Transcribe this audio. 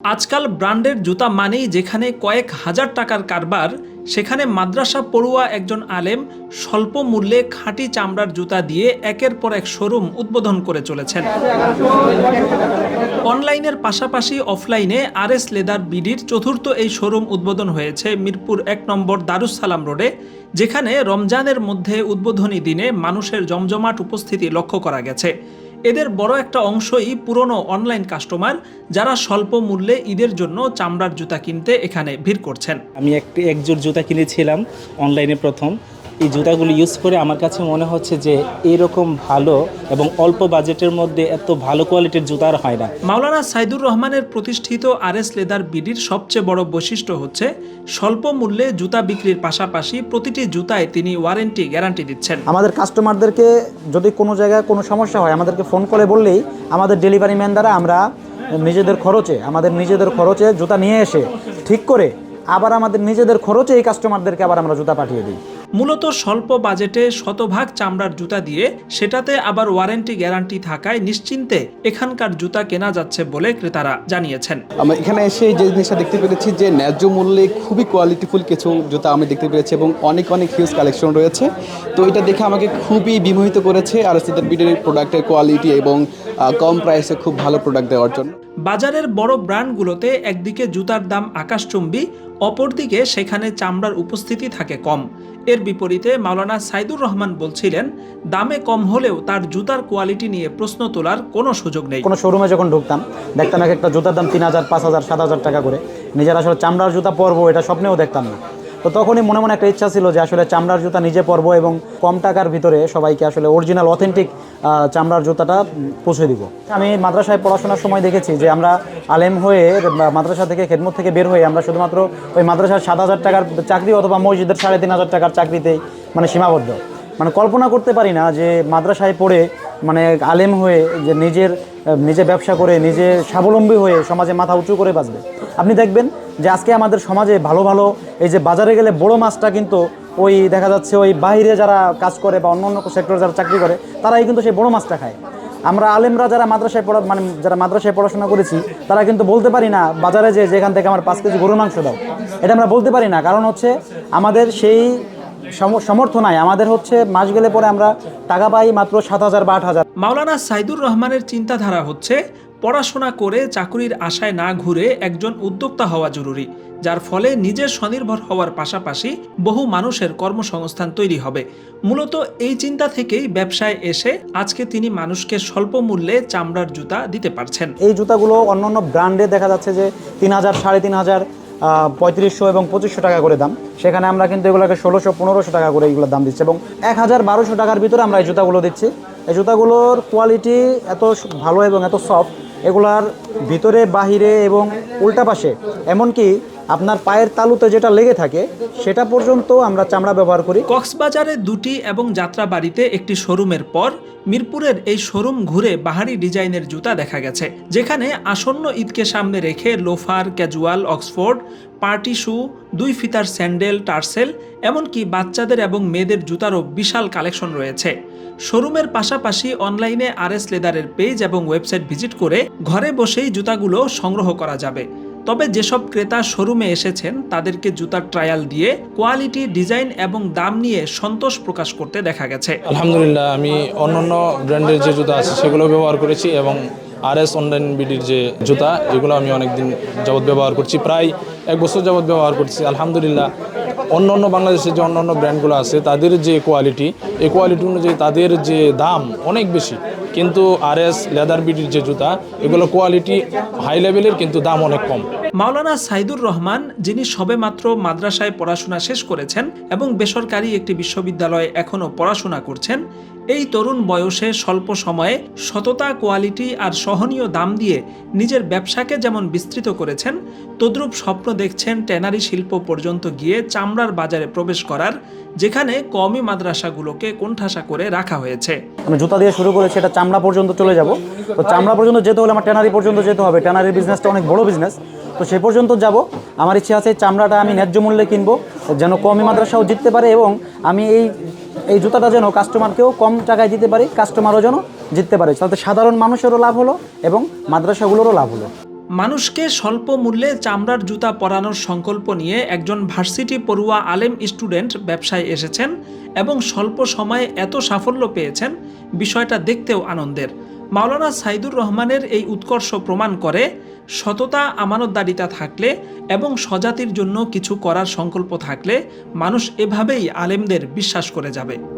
আজকাল ব্র্যান্ডের জুতা মানেই যেখানে কয়েক হাজার টাকার কারবার, সেখানে মাদ্রাসা পড়ুয়া একজন আলেম স্বল্প মূল্যে খাঁটি চামড়ার জুতা দিয়ে একের পর এক শোরুম উদ্বোধন করে চলেছেন। অনলাইনের পাশাপাশি অফলাইনে আর এস লেদার বিডির চতুর্থ এই শোরুম উদ্বোধন হয়েছে মিরপুর এক নম্বর দারুসালাম রোডে, যেখানে রমজানের মধ্যে উদ্বোধনী দিনে মানুষের জমজমাট উপস্থিতি লক্ষ্য করা গেছে। এদের বড় একটা অংশই পুরনো অনলাইন কাস্টমার যারা স্বল্প মূল্যে ঈদের জন্য চামড়ার জুতা কিনতে এখানে ভিড় করছেন। আমি একটি একজোর জুতা কিনেছিলাম অনলাইনে প্রথম। এই জুতাগুলো ইউজ করে আমার কাছে মনে হচ্ছে যে এরকম ভালো এবং অল্প বাজেটের মধ্যে এত ভালো কোয়ালিটির জুতা আর হয় না। মাওলানা সাইদুর রহমানের প্রতিষ্ঠিত আর এস লেদার বিডির সবচেয়ে বড় বৈশিষ্ট্য হচ্ছে স্বল্প মূল্যে জুতা বিক্রির পাশাপাশি প্রতিটি জুতায় তিনি ওয়ারেন্টি গ্যারান্টি দিচ্ছেন। আমাদের কাস্টমারদেরকে যদি কোনো জায়গায় কোনো সমস্যা হয় আমাদেরকে ফোন করে বললেই আমাদের ডেলিভারি ম্যান দ্বারা আমরা নিজেদের খরচে আমাদের নিজেদের খরচে জুতা নিয়ে এসে ঠিক করে আবার আমাদের নিজেদের খরচে এই কাস্টমারদেরকে আবার আমরা জুতা পাঠিয়ে দিই। মূলত স্বল্প বাজেটে শতভাগ চামড়ার জুতা দিয়ে সেটাতে আবার ওয়ারেন্টি গ্যারান্টি থাকায় নিশ্চিন্তে এখানকার জুতা কেনা যাচ্ছে বলে ক্রেতারা জানিয়েছেন। আমরা এখানে এসে যে জিনিসটা দেখতে পেরেছি যে ন্যায্য মূল্যে খুবই কোয়ালিটিফুল কিছু জুতা আমি দেখতে পেরেছি এবং অনেক অনেক হিউজ কালেকশন রয়েছে। তো এটা দেখে আমাকে খুবই বিমোহিত করেছে আর সিদার বিডের প্রোডাক্টের কোয়ালিটি এবং কম প্রাইসে খুব ভালো প্রোডাক্ট দেওয়ার জন্য। বাজারের বড় ব্র্যান্ডগুলোতে একদিকে জুতার দাম আকাশচুম্বী, অপরদিকে সেখানে চামড়ার উপস্থিতি থাকে কম। এর বিপরীতে মাওলানা সাইদুর রহমান বলছিলেন, দামে কম হলেও তার জুতার কোয়ালিটি নিয়ে প্রশ্ন তোলার কোনো সুযোগ নেই। কোনো শোরুমে যখন ঢুকতাম, দেখতাম এক একটা জুতার দাম তিন হাজার, পাঁচ হাজার, সাত হাজার টাকা করে। নিজের আসলে চামড়ার জুতা পরবো, এটা স্বপ্নেও দেখতাম না। তো তখনই মনে মনে একটা ইচ্ছা ছিল যে আসলে চামড়ার জুতা নিজে পরবো এবং কম টাকার ভিতরে সবাইকে আসলে অরিজিনাল অথেন্টিক চামড়ার জুতাটা পৌঁছে দিব। আমি মাদ্রাসায় পড়াশোনার সময় দেখেছি যে আমরা আলেম হয়ে মাদ্রাসা থেকে খেদমত থেকে বের হয়ে আমরা শুধুমাত্র ওই মাদ্রাসার সাত হাজার টাকার চাকরি অথবা মসজিদের সাড়ে তিন হাজার টাকার চাকরিতেই মানে সীমাবদ্ধ। মানে কল্পনা করতে পারি না যে মাদ্রাসায় পড়ে মানে আলেম হয়ে যে নিজের, নিজে ব্যবসা করে নিজে স্বাবলম্বী হয়ে সমাজে মাথা উঁচু করে বাঁচবে। আপনি দেখবেন যে আজকে আমাদের সমাজে ভালো ভালো এই যে বাজারে গেলে বড় মাছটা কিন্তু ওই দেখা যাচ্ছে ওই বাইরে যারা কাজ করে বা অন্য অন্য সেক্টরে যারা চাকরি করে, তারাই কিন্তু সেই বড় মাছটা খায়। আমরা আলেমরা যারা মাদ্রাসায় পড়া মানে যারা মাদ্রাসায় পড়াশোনা করেছি, তারা কিন্তু বলতে পারি না, বাজারে যে যেখান থেকে আমার পাঁচ কেজি গরুর মাংস দাও। এটা আমরা বলতে পারি না, কারণ হচ্ছে আমাদের সেই সম- সমর্থ নাই। আমাদের হচ্ছে মাস গেলে পরে আমরা টাকা পাই মাত্র সাত হাজার বা আট হাজার। মাওলানা সাইদুর রহমানের চিন্তাধারা হচ্ছে পড়াশোনা করে চাকুরির আশায় না ঘুরে একজন উদ্যোক্তা হওয়া জরুরি, যার ফলে নিজের স্বনির্ভর হওয়ার পাশাপাশি বহু মানুষের কর্মসংস্থান তৈরি হবে। মূলত এই চিন্তা থেকেই ব্যবসায় এসে আজকে তিনি মানুষকে স্বল্প মূল্যে চামড়ার জুতা দিতে পারছেন। এই জুতাগুলো অন্য ব্র্যান্ডে দেখা যাচ্ছে যে তিন হাজার, সাড়ে তিন হাজার পঁয়ত্রিশশো এবং পঁচিশশো টাকা করে দাম। সেখানে আমরা কিন্তু এগুলোকে ষোলোশো, পনেরোশো টাকা করে এগুলোর দাম দিচ্ছি এবং এক হাজার, বারোশো টাকার ভিতরে আমরা এই জুতাগুলো দিচ্ছি। এই জুতাগুলোর কোয়ালিটি এত ভালো এবং এত সফট এগুলার ভিতরে বাহিরে এবং উল্টা পাশে। এমনকি আপনার পায়ের তালুতে যেটা লেগে থাকে, সেটা পর্যন্ত আমরা চামড়া ব্যবহার করি। কক্সবাজারে দুটি এবং যাত্রাবাড়িতে একটি শোরুমের পর মিরপুরের এই শোরুম ঘুরে বাহারি ডিজাইনের জুতা দেখা গেছে, যেখানে আসন্ন ঈদকে সামনে রেখে loafer, casual, Oxford, party shoe, দুই ফিতার স্যান্ডেল, টার্সেল, এমনকি বাচ্চাদের এবং মেয়েদের জুতারও বিশাল কালেকশন রয়েছে। শোরুমের পাশাপাশি অনলাইনে আর এস লেদারের পেজ এবং ওয়েবসাইট ভিজিট করে ঘরে বসেই জুতাগুলো সংগ্রহ করা যাবে। তবে যেসব ক্রেতা শোরুমে এসেছেন, তাদেরকে জুতার ট্রায়াল দিয়ে কোয়ালিটি ডিজাইন এবং দাম নিয়ে সন্তোষ প্রকাশ করতে দেখা গেছে। আলহামদুলিল্লাহ, আমি অন্যান্য ব্র্যান্ডের যে জুতা আছে, সেগুলো ব্যবহার করেছি এবং আর এস অনলাইন বিডির যে জুতা, এগুলো আমি অনেকদিন যাবৎ ব্যবহার করছি। প্রায় এক বছর যাবৎ ব্যবহার করছি। আলহামদুলিল্লাহ, অন্য অন্য বাংলাদেশের যে অন্য অন্য ব্র্যান্ডগুলো আছে, তাদের যে কোয়ালিটি এই কোয়ালিটি অনুযায়ী তাদের যে দাম অনেক বেশি। কিন্তু আর এস লেদার বিডির যে জুতা, এগুলো কোয়ালিটি হাই লেভেলের কিন্তু দাম অনেক কম। মাওলানা সাইদুর রহমান, যিনি সবেমাত্র মাদ্রাসায় পড়াশোনা শেষ করেছেন এবং বেসরকারি একটি বিশ্ববিদ্যালয়ে এখনও পড়াশোনা করছেন, এই তরুণ বয়সে স্বল্প সময়ে সততা কোয়ালিটি আর সহনীয় দাম দিয়ে নিজের ব্যবসাকে যেমন বিস্তৃত করেছেন, তদ্রূপ স্বপ্ন দেখছেন ট্যানারি শিল্প পর্যন্ত গিয়ে চামড়ার বাজারে প্রবেশ করার যেখানে কমই মাদ্রাসাগুলোকে কোণঠাসা করে রাখা হয়েছে। আমি জুতা দিয়ে শুরু করেছি, এটা চামড়া পর্যন্ত চলে যাব। তো চামড়া পর্যন্ত যেতে হলে আমার ট্যানারি পর্যন্ত যেতে হবে। ট্যানারির বিজনেসটা অনেক বড় বিজনেস তো সে পর্যন্ত যাব। আমার ইচ্ছে আছে চামড়াটা আমি ন্যায্য মূল্যে কিনবো, যেন কমই মাদ্রাসাও জিততে পারে এবং আমি এই এই জুতাটা যেন কাস্টমারকেও কম টাকায় দিতে পারি কাস্টমারও যেন জিততে পারে। তাতে সাধারণ মানুষেরও লাভ হলো এবং মাদ্রাসাগুলোরও লাভ হলো। মানুষকে স্বল্প মূল্যে চামড়ার জুতা পরানোর সংকল্প নিয়ে একজন ভার্সিটি পড়ুয়া আলেম স্টুডেন্ট ব্যবসায় এসেছেন এবং স্বল্প সময়ে এত সাফল্য পেয়েছেন, বিষয়টা দেখতেও আনন্দের। মাওলানা সাইদুর রহমানের এই উৎকর্ষ প্রমাণ করে, সততা আমানতদারিতা থাকলে এবং স্বজাতির জন্য কিছু করার সংকল্প থাকলে মানুষ এভাবেই আলেমদের বিশ্বাস করে যাবে।